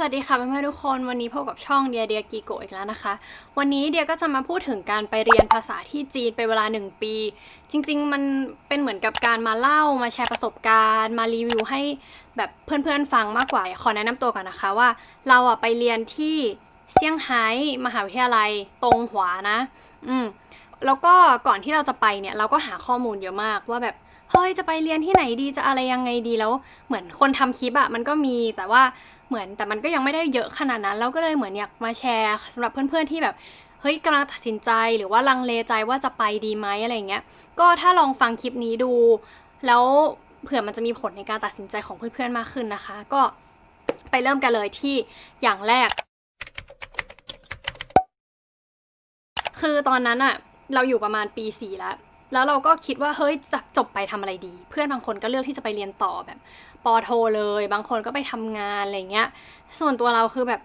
สวัสดีค่ะเพื่อนๆทุกคนวันนี้พบกับช่องเดียเดียกีโกอีกแล้วนะคะ วันนี้เดียก็จะมาพูดถึงการไปเรียนภาษาที่จีนเป็นเวลา 1 ปี จริง ๆ มันเป็นเหมือนกับการมาเล่ามาแชร์ประสบการณ์ มารีวิวให้แบบเพื่อนๆฟังมากกว่าขอแนะนำตัวก่อนนะคะว่า เราอะไปเรียนที่เซี่ยงไฮ้มหาวิทยาลัยตงหัวนะ อืมแล้วก็ก่อนที่เราจะไปเนี่ยเราก็หาข้อมูลเยอะมากว่าแบบ เฮ้ยจะไปเรียนที่ไหนดีจะอะไรยังไงดีแล้ว เหมือนคนทำคลิปอะมันก็มีแต่ว่าเหมือนแต่มันก็ยังไม่ได้เยอะขนาดนั้นเราก็เลยเหมือนอยากมาแชร์สำหรับเพื่อนๆที่แบบเฮ้ยกำลังตัดสินใจหรือว่าลังเลใจว่าจะไปดีไหมอะไรเงี้ยก็ถ้าลองฟังคลิปนี้ดู แล้วเผื่อมันจะมีผลในการตัดสินใจของเพื่อนๆมากขึ้นนะคะ ก็ไปเริ่มกันเลยที่อย่างแรก คือตอนนั้นอะเราอยู่ประมาณปีสี่แล้ว แล้วเราก็คิดว่าเฮ้ยจะจบไปทำอะไรดี เพื่อนบางคนก็เลือกที่จะไปเรียนต่อแบบปอโทเลย บางคนก็ไปทำงานอะไรเงี้ย ส่วนตัวเราคือแบบ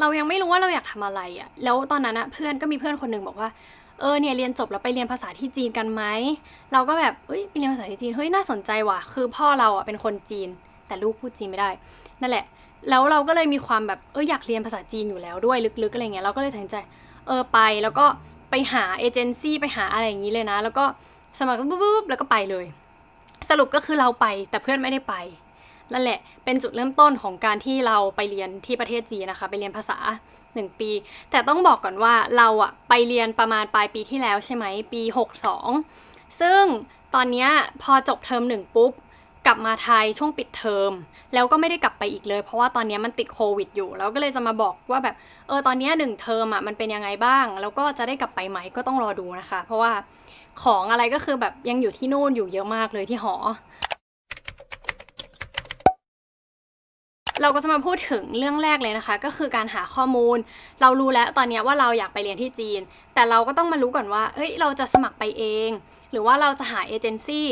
เรายังไม่รู้ว่าเราอยากทำอะไรอะ่ะ แล้วตอนนั้นอะเพื่อนก็มีเพื่อนคนหนึ่งบอกว่า เออเนี่ยเรียนจบแล้วไปเรียนภาษาที่จีนกันไหม เราก็แบบเอ้ยไปเรียนภาษาที่จีน เฮ้ยน่าสนใจว่ะ คือพ่อเราอะเป็นคนจีน แต่ลูกพูดจีนไม่ได้ นั่นแหละ แล้วเราก็เลยมีความแบบเอออยากเรียนภาษาจีนอยู่แล้วด้วยลึกๆอะไรเงี้ย เราก็เลยตัดสินใจ เออไป แล้วก็ไปหาเอเจนซี่ไปหาอะไรอย่างนี้เลยนะ แล้วก็ สมัครปุ๊บแล้วก็ไปเลย สรุปก็คือเราไปแต่เพื่อนไม่ได้ไปนั่นแหละเป็นจุดเริ่มต้นของการที่เราไปเรียนที่ประเทศจีนนะคะ ไปเรียนภาษา 1 ปี แต่ต้องบอกก่อนว่าเราอะไปเรียนประมาณปลายปีที่แล้วใช่ไหมปี 62 ซึ่งตอนนี้พอจบเทอมหนึ่งปุ๊บกลับมาไทยช่วงปิดเทอม แล้วก็ไม่ได้กลับไปอีกเลย เพราะว่าตอนนี้มันติดโควิดอยู่ แล้วก็เลยจะมาบอกว่าแบบเออตอนนี้หนึ่งเทอมอะมันเป็นยังไงบ้าง แล้วก็จะได้กลับไปไหมก็ต้องรอดูนะคะ เพราะว่า ของอะไรก็คือแบบยังอยู่ที่นู่นอยู่เยอะมากเลยที่หอ เราก็จะมาพูดถึงเรื่องแรกเลยนะคะ ก็คือการหาข้อมูล เรารู้แล้วตอนนี้ว่าเราอยากไปเรียนที่จีน แต่เราก็ต้องมารู้ก่อนว่าเอ้ยเราจะสมัครไปเอง หรือว่าเราจะหาเอเจนซี่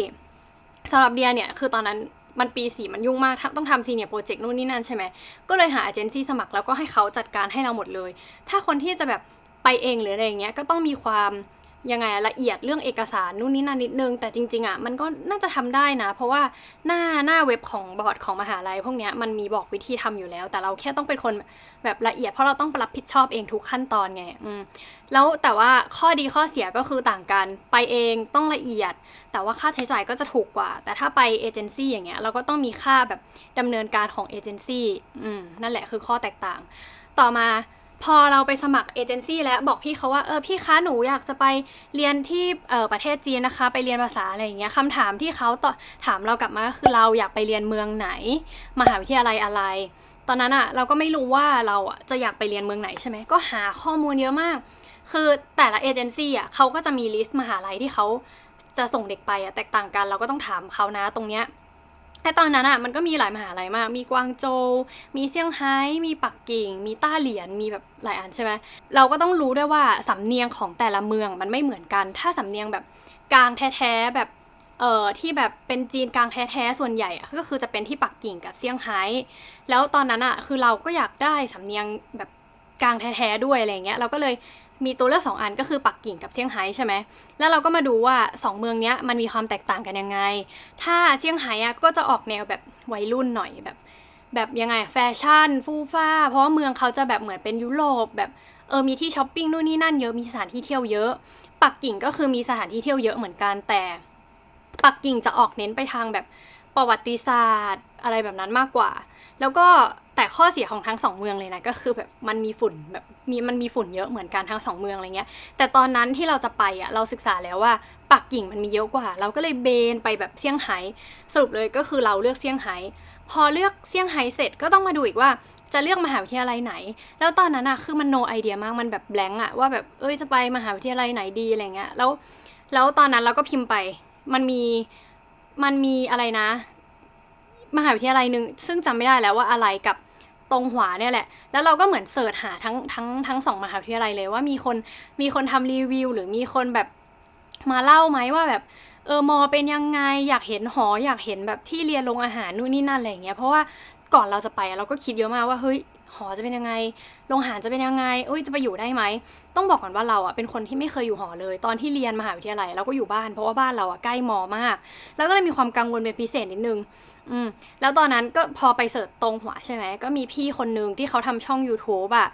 สำหรับเดียเนี่ยคือตอนนั้นมันปีสี่มันยุ่งมากต้องทำซีเนียร์โปรเจกต์นู่นนี่นั่นใช่ไหมก็เลยหาเอเจนซี่สมัครแล้วก็ให้เขาจัดการให้เราหมดเลย ถ้าคนที่จะแบบไปเองหรืออะไรอย่างเงี้ยก็ต้องมีความ ยังไงละเอียดเรื่องเอกสารนู่นนี่นั่นนิดนึง แต่จริงๆอะมันก็น่าจะทำได้นะ เพราะว่าหน้าหน้าเว็บของบอร์ดของมหาลัยพวกเนี้ยมันมีบอกวิธีทำอยู่แล้ว แต่เราแค่ต้องเป็นคนแบบละเอียดเพราะเราต้องรับผิดชอบเองทุกขั้นตอนไงอืมแล้วแต่ว่าข้อดีข้อเสียก็คือต่างกันไปเองต้องละเอียด แต่ว่าค่าใช้จ่ายก็จะถูกกว่า แต่ถ้าไปเอเจนซี่อย่างเงี้ยเราก็ต้องมีค่าแบบดำเนินการของเอเจนซี่อืมนั่นแหละคือข้อแตกต่าง ต่อมา พอเราไปสมัครเอเจนซี่แล้วบอกพี่เขาว่าเออพี่คะหนูอยากจะไปเรียนที่เออประเทศจีนนะคะ ไปเรียนภาษาอะไรอย่างเงี้ยคำถามที่เขาตอถามเรากลับมาก็คือเราอยากไปเรียนเมืองไหน มหาวิทยาลัยอะไร ตอนนั้นอะเราก็ไม่รู้ว่าเราจะอยากไปเรียนเมืองไหนใช่ไหมก็หาข้อมูลเยอะมาก คือแต่ละเอเจนซี่อะเขาก็จะมีลิสต์มหาลัยที่เขาจะส่งเด็กไปอะแตกต่างกัน เราก็ต้องถามเขานะตรงเนี้ย แต่ตอนนั้นอะมันก็มีหลายมหาลัยมาก มีกวางโจว มีเซี่ยงไฮ้ มีปักกิ่ง มีต้าเหลียน มีแบบหลายอันใช่ไหมเราก็ต้องรู้ด้วยว่าสำเนียงของแต่ละเมืองมันไม่เหมือนกัน ถ้าสำเนียงแบบกลางแท้ๆแบบเอ่อที่แบบเป็นจีนกลางแท้ๆส่วนใหญ่อะก็คือจะเป็นที่ปักกิ่งกับเซี่ยงไฮ้ แล้วตอนนั้นอะคือเราก็อยากได้สำเนียงแบบกลางแท้ๆด้วยอะไรเงี้ย เราก็เลย มีตัวเลือกสองอันก็คือปักกิ่งกับเซี่ยงไฮ้ใช่ไหม แล้วเราก็มาดูว่าสองเมืองนี้มันมีความแตกต่างกันยังไง ถ้าเซี่ยงไฮ้ก็จะออกแนวแบบวัยรุ่นหน่อยแบบ แบบยังไงแฟชั่น ฟู่ฟ้า เพราะเมืองเขาจะแบบเหมือนเป็นยุโรปแบบเออมีที่ช้อปปิ้งนู่นนี่นั่นเยอะมีสถานที่เที่ยวเยอะ ปักกิ่งก็คือมีสถานที่เที่ยวเยอะเหมือนกันแต่ ปักกิ่งจะออกเน้นไปทางแบบประวัติศาสตร์ อะไรแบบนั้นมากกว่า แล้วก็ แต่ข้อเสียของทั้งสองเมืองเลยนะก็คือแบบมันมีฝุ่นแบบมีมันมีฝุ่นเยอะเหมือนกันทั้งสองเมืองอะไรเงี้ย แต่ตอนนั้นที่เราจะไปอะเราศึกษาแล้วว่าปักกิ่งมันมีเยอะกว่า เราก็เลยเบนไปแบบเซี่ยงไฮ้สรุปเลยก็คือเราเลือกเซี่ยงไฮ้พอเลือกเซี่ยงไฮ้เสร็จก็ต้องมาดูอีกว่าจะเลือกมหาวิทยาลัยไหน แล้วตอนนั้นอะคือมันโนไอเดียมาก มันแบบแบงก์อะว่าแบบ เอ้ย จะไปมหาวิทยาลัยไหนดีอะไรเงี้ย แล้ว แล้วตอนนั้นเราก็พิมพ์ไป มันมี มันมีอะไรนะ มหาวิทยาลัยหนึ่งซึ่งจำไม่ได้แล้วว่าอะไรกับ ตรงหวาเนี่ยแหละ แล้วเราก็เหมือนเสิร์ชหาทั้งทั้งทั้งสองมหาวิทยาลัยเลยว่ามีคนมีคนทำรีวิว หรือมีคนแบบมาเล่าไหมว่าแบบเออมอเป็นยังไงอยากเห็นหออยากเห็นแบบที่เรียนโรงอาหารนู่นนี่นั่นอะไรอย่างเงี้ยเพราะว่าก่อนเราจะไปเราก็คิดเยอะมากว่าเฮ้ยหอจะเป็นยังไง โรงอาหารจะเป็นยังไงเอ้ยจะไปอยู่ได้ไหม ต้องบอกก่อนว่าเราอะเป็นคนที่ไม่เคยอยู่หอเลย ตอนที่เรียนมหาวิทยาลัยเราก็อยู่บ้าน เพราะว่าบ้านเราอะใกล้มอมาก แล้วก็เลยมีความกังวลเป็นพิเศษนิดนึง อืมแล้วตอนนั้นก็พอไปเสิร์ชตรงหัวใช่ไหม ก็มีพี่คนนึงที่เขาทำช่อง YouTube อะ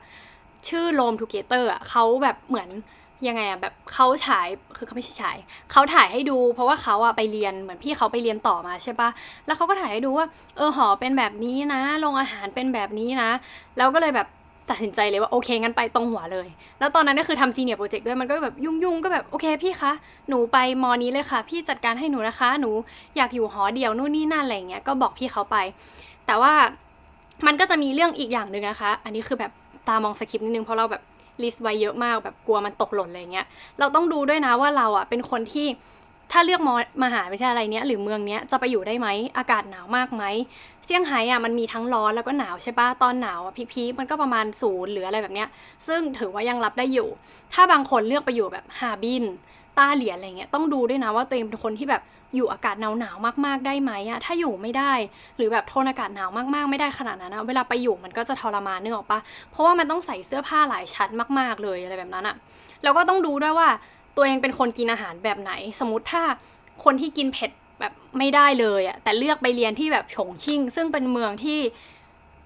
ชื่อโลมทูเกเตอร์อะเขาแบบเหมือนยังไงอะแบบเขาฉายคือเขาไม่ใช่ฉายเขาถ่ายให้ดู เพราะว่าเขาอะไปเรียนเหมือนพี่เขาไปเรียนต่อมาใช่ปะแล้วเขาก็ถ่ายให้ดูว่า เออหอเป็นแบบนี้นะโรงอาหารเป็นแบบนี้นะ แล้วก็เลยแบบ ตัดสินใจเลยว่าโอเคงั้นไปตรงหัวเลย แล้วตอนนั้นก็คือทำซีเนียร์โปรเจกต์ด้วยมันก็แบบยุ่งๆ ก็แบบโอเคพี่คะ หนูไปมอนี้เลยค่ะ พี่จัดการให้หนูนะคะ หนูอยากอยู่หอเดียวนู่นนี่นั่นอะไรอย่างเงี้ยก็บอกพี่เขาไป แต่ว่ามันก็จะมีเรื่องอีกอย่างหนึ่งนะคะ อันนี้คือแบบตามองสคริปต์นิดนึงเพราะเราแบบลิสต์ไว้เยอะมากแบบกลัวมันตกหล่นอะไรเงี้ย เราต้องดูด้วยนะว่าเราอะเป็นคนที่ ถ้าเลือกมอมหาวิทยาลัยเนี้ยหรือเมืองเนี้ยจะไปอยู่ได้ไหมอากาศหนาวมากไหมเซี่ยงไฮ้อะมันมีทั้งร้อนแล้วก็หนาวใช่ปะตอนหนาวอะพีคๆมันก็ประมาณศูนย์หรืออะไรแบบเนี้ย ซึ่งถือว่ายังรับได้อยู่ ถ้าบางคนเลือกไปอยู่แบบฮาบินต้าเหลียนอะไรเงี้ยต้องดูด้วยนะว่าตัวเองเป็นคนที่แบบอยู่อากาศหนาวหนาวๆมากๆได้ไหมอะถ้าอยู่ไม่ได้ หรือแบบทนอากาศหนาวมากๆไม่ได้ขนาดนั้นนะเวลาไปอยู่มันก็จะทรมานนึกออกปะเพราะว่ามันต้องใส่เสื้อผ้าหลายชั้นมาก ๆเลยอะไรแบบนั้นอะแล้วก็ต้องดูด้วยว่า ตัวเองเป็นคนกินอาหารแบบไหน สมมติถ้าคนที่กินเผ็ดแบบไม่ได้เลยอะแต่เลือกไปเรียนที่แบบฉงชิ่ง ซึ่งเป็นเมืองที่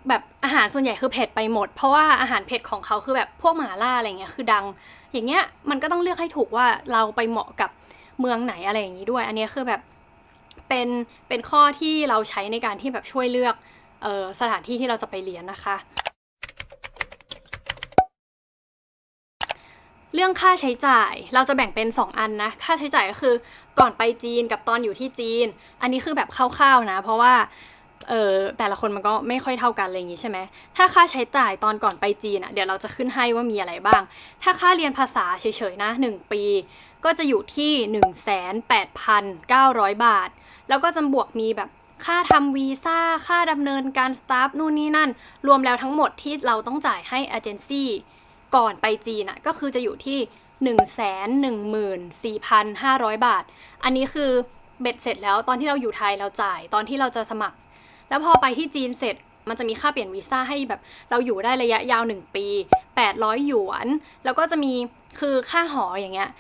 แบบอาหารส่วนใหญ่คือเผ็ดไปหมด เพราะว่าอาหารเผ็ดของเขาคือแบบพวกหมาล่าอะไรเงี้ยคือดัง อย่างเงี้ยมันก็ต้องเลือกให้ถูกว่าเราไปเหมาะกับเมืองไหนอะไรอย่างนี้ด้วย อันนี้คือแบบเป็นเป็นข้อที่เราใช้ในการที่แบบช่วยเลือกออสถานที่ที่เราจะไปเรียนนะคะ เรื่องค่าใช้จ่ายเราจะแบ่งเป็น 2 อันนะ ค่าใช้จ่ายก็คือก่อนไปจีนกับตอนอยู่ที่จีน อันนี้คือแบบคร่าวๆนะ เพราะว่าเออแต่ละคนมันก็ไม่ค่อยเท่ากันอะไรอย่างงี้ใช่ไหมถ้าค่าใช้จ่ายตอนก่อนไปจีนอะเดี๋ยวเราจะขึ้นให้ว่ามีอะไรบ้าง ถ้าค่าเรียนภาษาเฉยๆนะ 1 ปี ก็จะอยู่ที่ 18,900 บาท แล้วก็จะบวกมีแบบค่าทำวีซ่า ค่าดำเนินการสตาฟนู่นนี่นั่น รวมแล้วทั้งหมดที่เราต้องจ่ายให้เอเจนซี่ ก่อนไปจีนอะก็คือจะอยู่ที่ 114,500 บาท อันนี้คือเบ็ดเสร็จแล้วตอนที่เราอยู่ไทยเราจ่ายตอนที่เราจะสมัคร แล้วพอไปที่จีนเสร็จมันจะมีค่าเปลี่ยนวีซ่าให้แบบเราอยู่ได้ระยะยาว 1 ปี 800 หยวน แล้วก็จะมีคือค่าหออย่างเงี้ย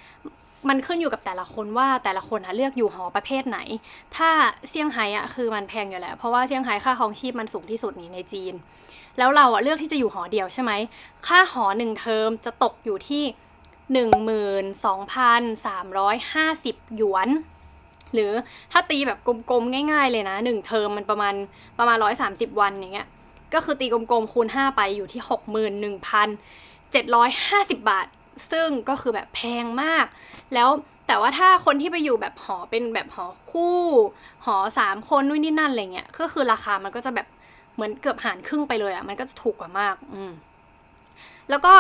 มันขึ้นอยู่กับแต่ละคนว่าแต่ละคนอะเลือกอยู่หอประเภทไหน ถ้าเซี่ยงไฮ้อะคือมันแพงอยู่แล้วเพราะว่าเซี่ยงไฮ้ค่าครองชีพมันสูงที่สุดนี่ในจีน แล้วเราอะเลือกที่จะอยู่หอเดียวใช่ไหมค่าหอหนึ่งเทอมจะตกอยู่ที่12,350 หยวน หรือถ้าตีแบบกลมๆ ง่ายๆ เลยนะหนึ่งเทอมมันประมาณประมาณ 130 วันอย่างเงี้ย ก็คือตีกลมๆ คูณ 5 ไปอยู่ที่ 61,750 บาท ซึ่งก็คือแบบแพงมาก แล้วแต่ว่าถ้าคนที่ไปอยู่แบบหอเป็นแบบหอคู่ หอสามคนนู่นนี่นั่นอะไรเงี้ยก็คือราคามันก็จะแบบเหมือนเกือบหารครึ่งไปเลยอะ่ะมันก็จะถูกกว่ามาก อืมแล้วก็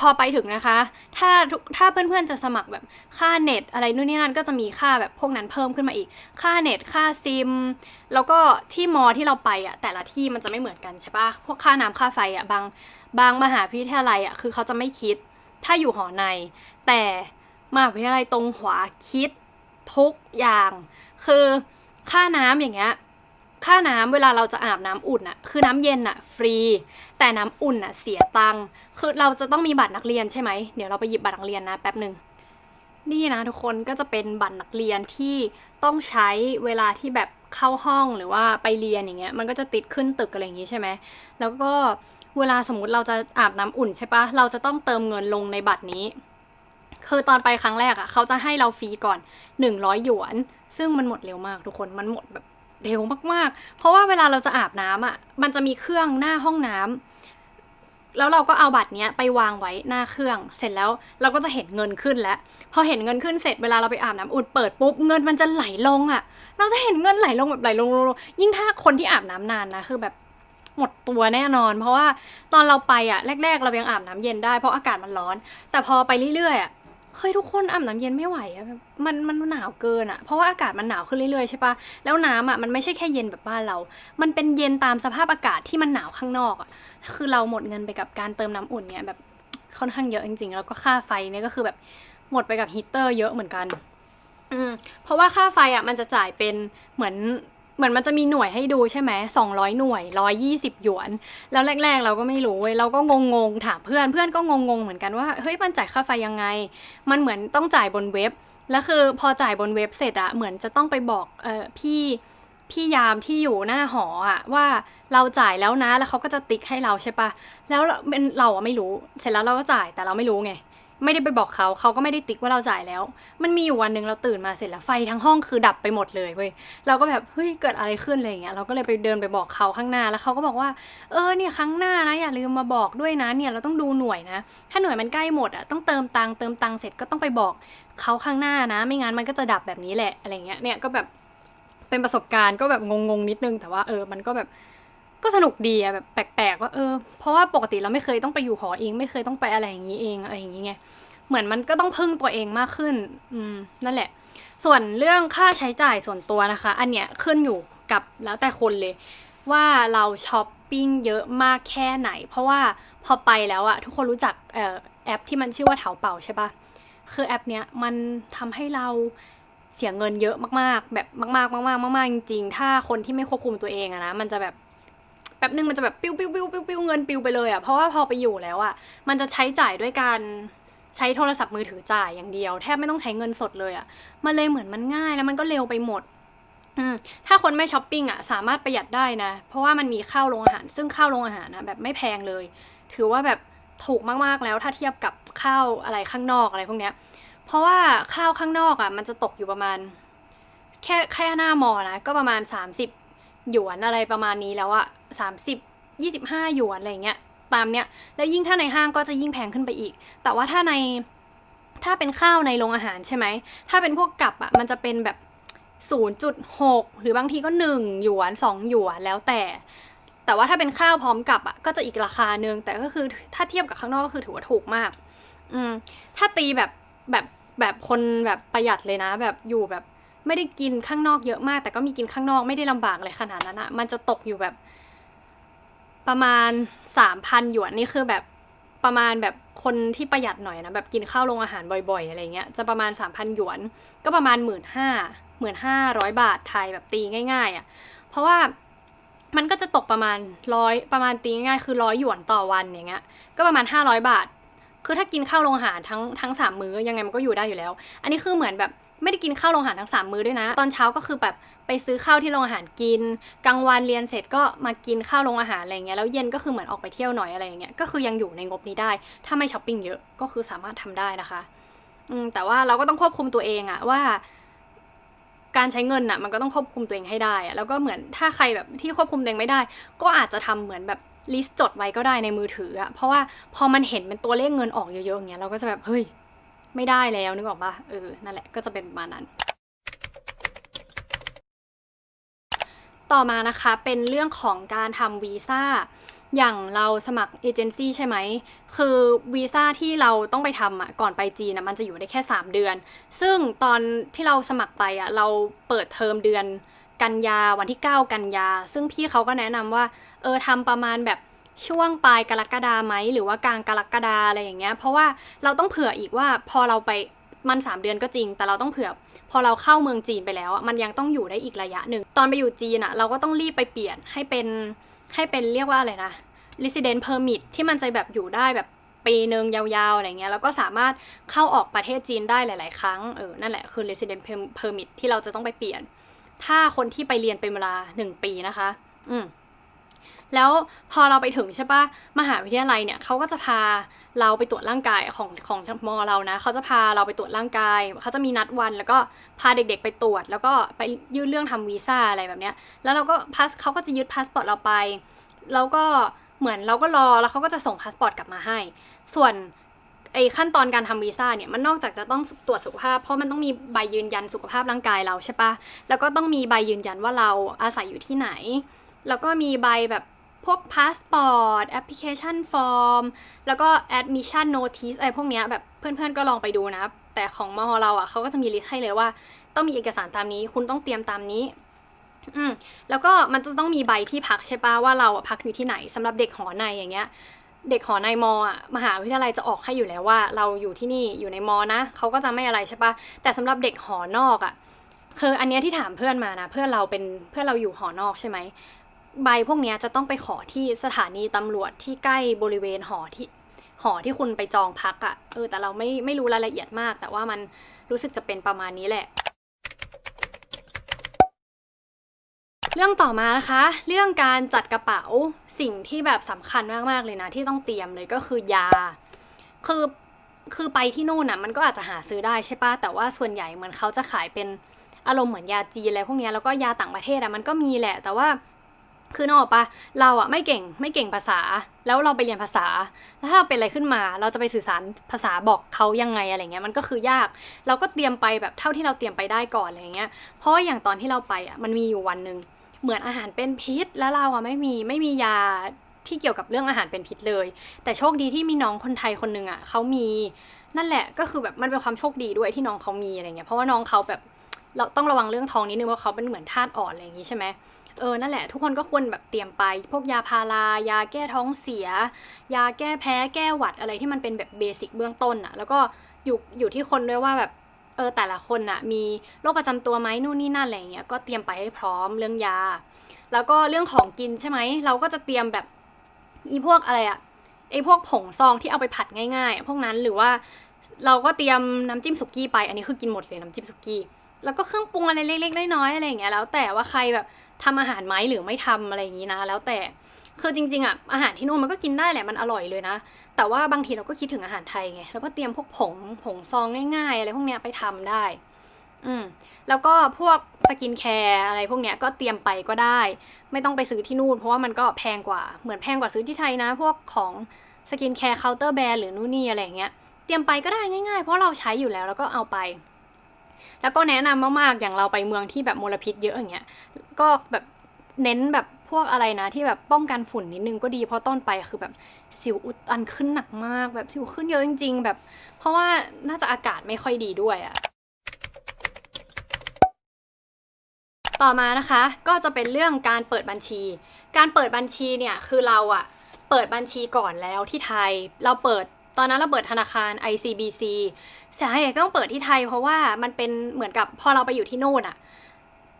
พอไปถึงนะคะ ถ้าถ้าเพื่อนๆจะสมัครแบบค่าเน็ต อะไรนู่นนี่นั่นก็จะมีค่าแบบพวกนั้นเพิ่มขึ้นมาอีก ค่าเน็ต ค่าซิม แล้วก็ที่มอที่เราไปอะ แต่ละที่มันจะไม่เหมือนกันใช่ปะพวกค่าน้ำค่าไฟอะบางบางมหาวิทยาลัยอะคือเขาจะไม่คิด ถ้าอยู่หอใน แต่มหาวิทยาลัยตรงหัวคิดทุกอย่าง คือค่าน้ำอย่างเงี้ยค่าน้ำเวลาเราจะอาบน้ำอุ่นอะคือน้ำเย็นอะฟรี แต่น้ำอุ่นอะเสียตังค์คือเราจะต้องมีบัตรนักเรียนใช่ไหมเดี๋ยวเราไปหยิบบัตรนักเรียนนะแป๊บหนึ่งนี่นะทุกคนก็จะเป็นบัตรนักเรียนที่ต้องใช้เวลาที่แบบเข้าห้องหรือว่าไปเรียนอย่างเงี้ยมันก็จะติดขึ้นตึกอะไรอย่างงี้ใช่ไหมแล้วก็ เวลาสมมติเราจะอาบน้ำอุ่นใช่ปะเราจะต้องเติมเงินลงในบัตรนี้ คือตอนไปครั้งแรกอะ่ะ เขาจะให้เราฟรีก่อน 100 หยวน ซึ่งมันหมดเร็วมากทุกคนมันหมดแบบเร็วมากๆ เพราะว่าเวลาเราจะอาบน้ำอะ มันจะมีเครื่องหน้าห้องน้ำแล้วเราก็เอาบัตรเนี้ยไปวางไว้หน้าเครื่อง เสร็จแล้วเราก็จะเห็นเงินขึ้นแล้ว พอเห็นเงินขึ้นเสร็จเวลาเราไปอาบน้ำอุ่นเปิดปุ๊บเงินมันจะไหลลงอะ่ะ เราจะเห็นเงินไหลลงแบบไหลลงลงลงยิ่งถ้าคนที่อาบน้ำนานนะคือแบบ หมดตัวแน่นอน เพราะว่าตอนเราไปอะแรก ๆ เรายังอาบน้ำเย็นได้เพราะอากาศมันร้อน แต่พอไปเรื่อยๆอะเฮ้ยทุกคนอาบน้ำเย็นไม่ไหวอะมันมันหนาวเกินอะเพราะว่าอากาศมันหนาวขึ้นเรื่อยๆใช่ปะแล้วน้ำอะมันไม่ใช่แค่เย็นแบบบ้านเรา มันเป็นเย็นตามสภาพอากาศที่มันหนาวข้างนอกอะคือเราหมดเงินไปกับการเติมน้ำอุ่นเนี่ยแบบค่อนข้างเยอะจริงๆ แล้วก็ค่าไฟเนี่ยก็คือแบบหมดไปกับฮีเตอร์เยอะเหมือนกัน อืมเพราะว่าค่าไฟอะมันจะจ่ายเป็นเหมือน เหมือนมันจะมีหน่วยให้ดูใช่ไหมสองร้อยหน่วยร้อยยี่สิบหยวน แล้วแรก ๆ เราก็ไม่รู้เว้ยเราก็งงๆถามเพื่อนเพื่อนก็งงๆเหมือนกันว่าเฮ้ยมันจ่ายค่าไฟยังไง มันเหมือนต้องจ่ายบนเว็บ แล้วคือพอจ่ายบนเว็บเสร็จอะเหมือนจะต้องไปบอกเออพี่พี่ยามที่อยู่หน้าหออะว่าเราจ่ายแล้วนะแล้วเขาก็จะติ๊กให้เราใช่ปะแล้วเราเป็นเราอะไม่รู้ เสร็จแล้วเราก็จ่ายแต่เราไม่รู้ไง ไม่ได้ไปบอกเขาเขาก็ไม่ได้ติ๊กว่าเราจ่ายแล้ว มันมีอยู่วันหนึ่งเราตื่นมาเสร็จแล้วไฟทั้งห้องคือดับไปหมดเลยเว้ยเราก็แบบเฮ้ยเกิดอะไรขึ้นอะไรอย่างเงี้ยเราก็เลยไปเดินไปบอกเขาข้างหน้าแล้วเขาก็บอกว่าเออเนี่ยครั้งหน้านะอย่าลืมมาบอกด้วยนะเนี่ยเราต้องดูหน่วยนะ ถ้าหน่วยมันใกล้หมดอะต้องเติมตังค์เติมตังค์เสร็จก็ต้องไปบอกเขาข้างหน้านะ ไม่งั้นมันก็จะดับแบบนี้แหละอะไรเงี้ยเนี่ยก็แบบเป็นประสบการณ์ก็แบบงงๆนิดนึงแต่ว่าเออมันก็แบบ ก็สนุกดีอะแบบแปลกๆว่าเออเพราะว่าปกติเราไม่เคยต้องไปอยู่หอเอง ไม่เคยต้องไปอะไรอย่างนี้เองอะไรอย่างนี้ไงเหมือนมันก็ต้องพึ่งตัวเองมากขึ้น อืมนั่นแหละ ส่วนเรื่องค่าใช้จ่ายส่วนตัวนะคะ อันเนี้ยขึ้นอยู่กับแล้วแต่คนเลย ว่าเราช้อปปิ้งเยอะมากแค่ไหน เพราะว่าพอไปแล้วอะทุกคนรู้จักเอ่อแอปที่มันชื่อว่าเถาเป่าใช่ปะคือแอปเนี้ยมันทำให้เราเสียเงินเยอะมากๆ แบบมากๆมากๆมากๆจริงๆถ้าคนที่ไม่ควบคุมตัวเองอะนะมันจะแบบ แป๊บนึงมันจะแบบปิ้วปิ้วปิ้วปิ้วปิ้วเงินปิ้วไปเลยอะเพราะว่าพอไปอยู่แล้วอะมันจะใช้จ่ายด้วยการใช้โทรศัพท์มือถือจ่ายอย่างเดียว แทบไม่ต้องใช้เงินสดเลยอะมันเลยเหมือนมันง่ายแล้วมันก็เร็วไปหมดอืมถ้าคนไม่ช้อปปิ้งอะสามารถประหยัดได้นะ เพราะว่ามันมีข้าวโรงอาหาร ซึ่งข้าวโรงอาหารนะแบบไม่แพงเลย ถือว่าแบบถูกมากๆแล้วถ้าเทียบกับข้าวอะไรข้างนอกอะไรพวกเนี้ย เพราะว่าข้าวข้างนอกอะมันจะตกอยู่ประมาณ แค่แค่หน้ามอนะก็ประมาณ 30 หยวนอะไรประมาณนี้แล้วอะ30 25หยวนอะไรเงี้ยตามเนี้ยแล้วยิ่งถ้าในห้างก็จะยิ่งแพงขึ้นไปอีก แต่ว่าถ้าในถ้าเป็นข้าวในโรงอาหารใช่ไหม ถ้าเป็นพวกกับอะมันจะเป็นแบบ 0.6 หรือบางทีก็1หยวน 2 หยวนแล้วแต่ แต่ว่าถ้าเป็นข้าวพร้อมกับอะก็จะอีกราคาหนึ่งแต่ก็คือถ้าเทียบกับข้างนอกก็คือถือว่าถูกมาก อืมถ้าตีแบบแบบแบบคนแบบประหยัดเลยนะ แบบอยู่แบบ ไม่ได้กินข้างนอกเยอะมาก แต่ก็มีกินข้างนอกไม่ได้ลำบากเลยขนาดนั้นอะมันจะตกอยู่แบบ ประมาณสามพันหยวนนี่คือแบบประมาณแบบคนที่ประหยัดหน่อยนะแบบกินข้าวโรงอาหารบ่อยๆ อะไรเงี้ยจะประมาณสามพันหยวน ก็ประมาณหมื่นห้าหมื่นห้าร้อยบาทไทยแบบตีง่ายๆอะ่ะเพราะว่ามันก็จะตกประมาณร้อยประมาณตีง่ายๆคือร้อยหยวนต่อวันอย่างเงี้ยก็ประมาณห้าร้อยบาท คือถ้ากินข้าวโรงอาหารทั้งทั้งสามมื้อยังไงมันก็อยู่ได้อยู่แล้ว อันนี้คือเหมือนแบบ ไม่ได้กินข้าวโรงอาหารทั้งสามมื้อด้วยนะ ตอนเช้าก็คือแบบไปซื้อข้าวที่โรงอาหารกิน กลางวันเรียนเสร็จก็มากินข้าวโรงอาหารอะไรเงี้ย แล้วเย็นก็คือเหมือนออกไปเที่ยวหน่อยอะไรเงี้ย ก็คือยังอยู่ในงบนี้ได้ ถ้าไม่ช้อปปิ้งเยอะก็คือสามารถทำได้นะคะ อืมแต่ว่าเราก็ต้องควบคุมตัวเองอะว่าการใช้เงินอะมันก็ต้องควบคุมตัวเองให้ได้อะแล้วก็เหมือนถ้าใครแบบที่ควบคุมตัวเองไม่ได้ ก็อาจจะทำเหมือนแบบลิสต์จดไว้ก็ได้ในมือถืออะเพราะว่าพอมันเห็นเป็นตัวเลขเงินออกเยอะๆอย่างเงี้ยเราก็จะแบบเฮ้ย ไม่ได้แล้วนึกออกปะเออ นั่นแหละก็จะเป็นประมาณนั้น ต่อมานะคะเป็นเรื่องของการทำวีซ่าอย่างเราสมัครเอเจนซี่ใช่ไหม คือวีซ่าที่เราต้องไปทำอะก่อนไปจีนอะมันจะอยู่ได้แค่ 3 เดือน ซึ่งตอนที่เราสมัครไปอะเราเปิดเทอมเดือนกันยาวันที่ 9 กันยา ซึ่งพี่เขาก็แนะนำว่า เออทำประมาณแบบ ช่วงปลายกรกฎาไหมหรือว่ากลางกรกฎาอะไรอย่างเงี้ย เพราะว่าเราต้องเผื่ออีกว่าพอเราไปมัน 3 เดือนก็จริง แต่เราต้องเผื่อพอเราเข้าเมืองจีนไปแล้ว มันยังต้องอยู่ได้อีกระยะหนึ่ง ตอนไปอยู่จีนอะเราก็ต้องรีบไปเปลี่ยนให้เป็นให้เป็นเรียกว่าอะไรนะ resident permit ที่มันจะแบบอยู่ได้แบบปีหนึ่งยาวๆอะไรเงี้ยแล้วก็สามารถเข้าออกประเทศจีนได้หลาย ๆ ครั้งเออนั่นแหละคือ resident permit ที่เราจะต้องไปเปลี่ยน ถ้าคนที่ไปเรียนเป็นเวลาหนึ่งปีนะคะ อืม แล้วพอเราไปถึงใช่ปะมหาวิทยาลัยเนี่ยเขาก็จะพาเราไปตรวจร่างกายของของมอเรานะเขาจะพาเราไปตรวจร่างกายเขาจะมีนัดวัน แล้วก็พาเด็กๆไปตรวจ แล้วก็ไปยื่นเรื่องทำวีซ่าอะไรแบบเนี้ย แล้วเราก็พาสเขาก็จะยึดพาสปอร์ตเราไป แล้วก็เหมือนเราก็รอแล้วเขาก็จะส่งพาสปอร์ตกลับมาให้ ส่วนไอ้ขั้นตอนการทำวีซ่าเนี่ยมันนอกจากจะต้องตรวจสุขภาพ เพราะมันต้องมีใบยืนยันสุขภาพร่างกายเราใช่ปะแล้วก็ต้องมีใบยืนยันว่าเราอาศัยอยู่ที่ไหน แล้วก็มีใบแบบ วกพาสปอร์ตแอปพลิเคชันฟอร์ม แล้วก็ admission notice อะไรพวกเนี้ยแบบเพื่อนๆก็ลองไปดูนะ แต่ของมอเราอะเขาก็จะมีลิสต์ให้เลยว่า ต้องมีเอกสารตามนี้ คุณต้องเตรียมตามนี้อืมแล้วก็มันจะต้องมีใบที่พักใช่ปะว่าเราอะพักอยู่ที่ไหนสำหรับเด็กหอในอย่างเงี้ย เด็กหอในมอะมหาวิทยาลัยจะออกให้อยู่แล้วว่า เราอยู่ที่นี่อยู่ในมอนะเขาก็จะไม่อะไรใช่ปะแต่สำหรับเด็กหอนอกอะคืออันเนี้ยที่ถามเพื่อนมานะ เพื่อนเราเป็นเพื่อนเราอยู่หอนอกใช่ไหม ใบพวกนี้จะต้องไปขอที่สถานีตำรวจที่ใกล้บริเวณหอที่หอที่คุณไปจองพักอะ่ะเออแต่เราไม่ไม่รู้รายละเอียดมาก แต่ว่ามันรู้สึกจะเป็นประมาณนี้แหละ เรื่องต่อมานะคะ เรื่องการจัดกระเป๋าสิ่งที่แบบสำคัญมากๆเลยนะ ที่ต้องเตรียมเลยก็คือยา คือคือไปที่นู่นน่ะมันก็อาจจะหาซื้อได้ใช่ปะแต่ว่าส่วนใหญ่เหมือนเขาจะขายเป็นอารมณ์เหมือนยาจีนอะไรพวกนี้แล้วก็ยาต่างประเทศอะมันก็มีแหละ แต่ว่า คือนอกปะเราอะไม่เก่งไม่เก่งภาษา แล้วเราไปเรียนภาษาแล้วถ้าเราเป็นอะไรขึ้นมา เราจะไปสื่อสารภาษาบอกเขายังไงอะไรเงี้ยมันก็คือยาก เราก็เตรียมไปแบบเท่าที่เราเตรียมไปได้ก่อนอะไรเงี้ย เพราะอย่างตอนที่เราไปอะมันมีอยู่วันหนึ่งเหมือนอาหารเป็นพิษ แล้วเราอะไม่มีไม่มียาที่เกี่ยวกับเรื่องอาหารเป็นพิษเลย แต่โชคดีที่มีน้องคนไทยคนหนึ่งอะเขามีนั่นแหละก็คือแบบมันเป็นความโชคดีด้วยที่น้องเขามีอะไรเงี้ยเพราะว่าน้องเขาแบบเราต้องระวังเรื่องท้องนิดนึงเพราะเขาเป็นเหมือนธาตุอ่อนอะไรอย่างงี้ใช่ไหม เออ นั่นแหละ ทุกคนก็ควรแบบเตรียมไป พวกยาพารายาแก้ท้องเสีย ยาแก้แพ้แก้หวัดอะไรที่มันเป็นแบบเบสิกเบื้องต้นอะแล้วก็อยู่อยู่ที่คนด้วยว่าแบบเออแต่ละคนอะมีโรคประจำตัวไหมนู่นนี่นั่นอะไรเงี้ยก็เตรียมไปให้พร้อมเรื่องยา แล้วก็เรื่องของกินใช่ไหมเราก็จะเตรียมแบบอีพวกอะไรอะไอพวกผงซองที่เอาไปผัดง่ายๆ พวกนั้นหรือว่าเราก็เตรียมน้ำจิ้มสุกี้ไป อันนี้คือกินหมดเลยน้ำจิ้มสุกี้แล้วก็เครื่องปรุงอะไรเล็กๆน้อยๆอะไรอย่างเงี้ยแล้วแต่ว่าใครแบบ ทำอาหารไหมหรือไม่ทำอะไรอย่างงี้นะ แล้วแต่คือจริงๆอะอาหารที่นู่นมันก็กินได้แหละมันอร่อยเลยนะ แต่ว่าบางทีเราก็คิดถึงอาหารไทยไงเราก็เตรียมพวกผงผงซองง่าย ๆ อะไรพวกเนี้ยไปทำได้ อืมแล้วก็พวกสกินแคร์อะไรพวกเนี้ยก็เตรียมไปก็ได้ ไม่ต้องไปซื้อที่นู่นเพราะว่ามันก็แพงกว่าเหมือนแพงกว่าซื้อที่ไทยนะ พวกของสกินแคร์เคาน์เตอร์แบรนด์หรือนู่นนี่อะไรอย่างเงี้ยเตรียมไปก็ได้ง่ายๆ เพราะเราใช้อยู่แล้วแล้วก็เอาไป แล้วก็แนะนำมากๆอย่างเราไปเมืองที่แบบมลพิษเยอะอย่างเงี้ยก็แบบเน้นแบบพวกอะไรนะที่แบบป้องกันฝุ่นนิดนึงก็ดีเพราะต้นไปคือแบบสิวอุดตันขึ้นหนักมาก แบบสิวขึ้นเยอะจริง ๆ แบบ เพราะว่าน่าจะอากาศไม่ค่อยดีด้วยอะต่อมานะคะก็จะเป็นเรื่องการเปิดบัญชี การเปิดบัญชีเนี่ยคือเราอะเปิดบัญชีก่อนแล้วที่ไทยเราเปิด ตอนนั้นเราเปิดธนาคาร ICBC สาเหตุต้องเปิดที่ไทย เพราะว่ามันเป็นเหมือนกับพอเราไปอยู่ที่โน่นอะ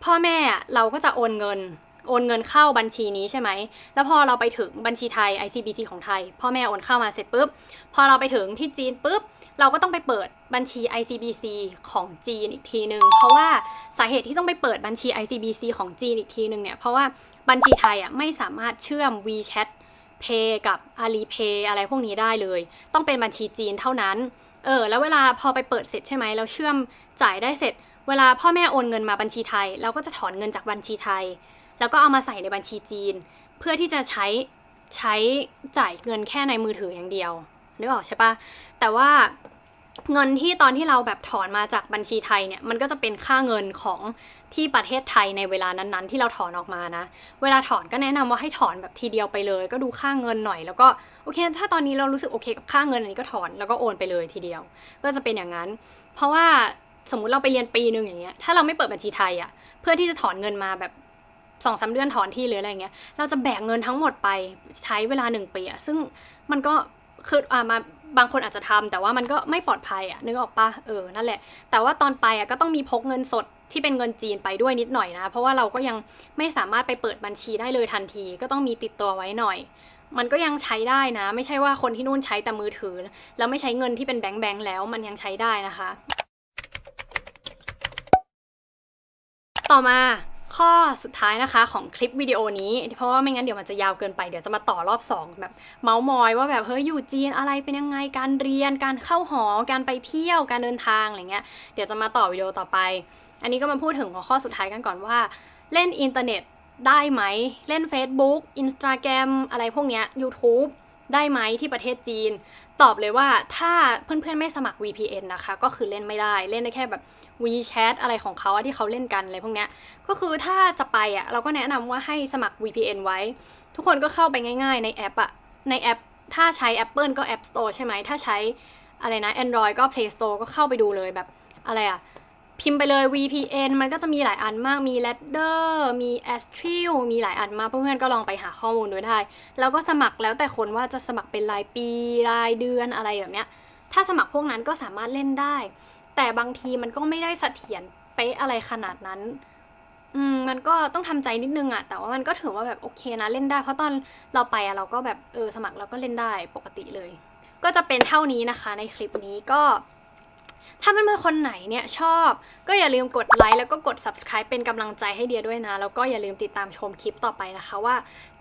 พ่อแม่เราก็จะโอนเงิน โอนเงินเข้าบัญชีนี้ใช่ไหม แล้วพอเราไปถึงบัญชีไทย ICBC ของไทย พ่อแม่โอนเข้ามาเสร็จปุ๊บ พอเราไปถึงที่จีนปุ๊บ เราก็ต้องไปเปิดบัญชี ICBC ของจีนอีกทีหนึ่งเพราะว่าสาเหตุที่ต้องไปเปิดบัญชี ICBC ของจีนอีกทีหนึ่งเนี่ย เพราะว่าบัญชีไทยอะไม่สามารถเชื่อม WeChat Pay กับ Alipay อะไรพวกนี้ได้เลย ต้องเป็นบัญชีจีนเท่านั้น เออ แล้วเวลาพอไปเปิดเสร็จใช่ไหมเราเชื่อมจ่ายได้เสร็จ เวลาพ่อแม่โอนเงินมาบัญชีไทย เราก็จะถอนเงินจากบัญชีไทย แล้วก็เอามาใส่ในบัญชีจีน เพื่อที่จะใช้ใช้จ่ายเงินแค่ในมือถืออย่างเดียวนึกออกใช่ปะแต่ว่า เงินที่ตอนที่เราแบบถอนมาจากบัญชีไทยเนี่ยมันก็จะเป็นค่าเงินของที่ประเทศไทยในเวลานั้นๆ ที่เราถอนออกมานะ เวลาถอนก็แนะนำว่าให้ถอนแบบทีเดียวไปเลย ก็ดูค่าเงินหน่อย แล้วก็โอเค ถ้าตอนนี้เรารู้สึกโอเคกับค่าเงินอันนี้ก็ถอนแล้วก็โอนไปเลยทีเดียว ก็จะเป็นอย่างนั้น เพราะว่าสมมติเราไปเรียนปีหนึ่งอย่างเงี้ยถ้าเราไม่เปิดบัญชีไทยอะ่ะเพื่อที่จะถอนเงินมาแบบสองสาเดือนถอนที่หรืออะไรเงี้ยเราจะแบกเงินทั้งหมดไปใช้เวลาหนึ่งปีอะซึ่งมันก็คืออ่ามา บางคนอาจจะทำแต่ว่ามันก็ไม่ปลอดภัยอะนึกออกปะเออนั่นแหละ แต่ว่าตอนไปอะก็ต้องมีพกเงินสดที่เป็นเงินจีนไปด้วยนิดหน่อยนะ เพราะว่าเราก็ยังไม่สามารถไปเปิดบัญชีได้เลยทันที ก็ต้องมีติดตัวไว้หน่อย มันก็ยังใช้ได้นะ ไม่ใช่ว่าคนที่นู่นใช้แต่มือถือ แล้วไม่ใช้เงินที่เป็นแบงค์แบงค์แล้วมันยังใช้ได้นะคะ ต่อมา ข้อสุดท้ายนะคะของคลิปวิดีโอนี้ เพราะว่าไม่งั้นเดี๋ยวมันจะยาวเกินไปเดี๋ยวจะมาต่อรอบ 2 แบบเมาส์มอยว่าแบบเฮ้ยอยู่จีนอะไรเป็นยังไงการเรียน การเข้าหอ การไปเที่ยวการเดินทางอะไรเงี้ยเดี๋ยวจะมาต่อวิดีโอต่อไป อันนี้ก็มาพูดถึงหัวข้อสุดท้ายกันก่อนว่า เล่นอินเทอร์เน็ตได้ไหมเล่น Facebook Instagram อะไรพวกเนี้ย YouTube ได้ไหมที่ประเทศจีน ตอบเลยว่าถ้าเพื่อนๆไม่สมัคร VPN นะคะ ก็คือเล่นไม่ได้เล่นได้แค่แบบ WeChat อะไรของเขาที่เขาเล่นกันอะไรพวกเนี้ยก็คือถ้าจะไปอะเราก็แนะนำว่าให้สมัคร VPN ไว้ ทุกคนก็เข้าไปง่าย ๆ ในแอปอะในแอป ถ้าใช้ Apple ก็ App Store ใช่ไหมถ้าใช้อะไรนะ Android ก็ Play Store ก็เข้าไปดูเลยแบบอะไรอะพิมพ์ไปเลย VPN มันก็จะมีหลายอันมาก มี Ladder มี Astral มีหลายอันมาก เพื่อนๆก็ลองไปหาข้อมูลดูได้ แล้วก็สมัครแล้วแต่คนว่าจะสมัครเป็นรายปี รายเดือนอะไรแบบเนี้ย ถ้าสมัครพวกนั้นก็สามารถเล่นได้ แต่บางทีมันก็ไม่ได้เสถียรเป๊ะอะไรขนาดนั้น อืมมันก็ต้องทำใจนิดนึงอะแต่ว่ามันก็ถือว่าแบบโอเคนะเล่นได้ เพราะตอนเราไปอะเราก็แบบเออสมัครเราก็เล่นได้ปกติเลย ก็จะเป็นเท่านี้นะคะ ในคลิปนี้ก็ถ้าเพื่อนๆคนไหนเนี่ยชอบ ก็อย่าลืมกดไลค์แล้วก็กด subscribe เป็นกำลังใจให้เดียด้วยนะ แล้วก็อย่าลืมติดตามชมคลิปต่อไปนะคะว่า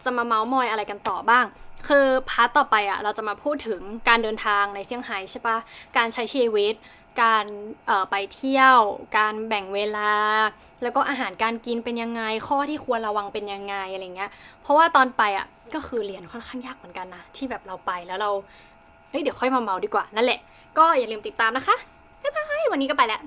จะมาเมาส์มอยอะไรกันต่อบ้าง คือพาร์ตต่อไปอะ่ะเราจะมาพูดถึงการเดินทางในเซี่ยงไฮ้ใช่ปะการใช้ชีวิต การไปเที่ยว การแบ่งเวลา แล้วก็อาหารการกินเป็นยังไง ข้อที่ควรระวังเป็นยังไงอะไรเงี้ย เพราะว่าตอนไปอะก็คือเรียนค่อนข้างยากเหมือนกันนะ ที่แบบเราไปแล้วเราเฮ้ยเดี๋ยวค่อยมาเมาดีกว่านั่นแหละ ก็อย่าลืมติดตามนะคะบ๊ายบายวันนี้ก็ไปแล้ว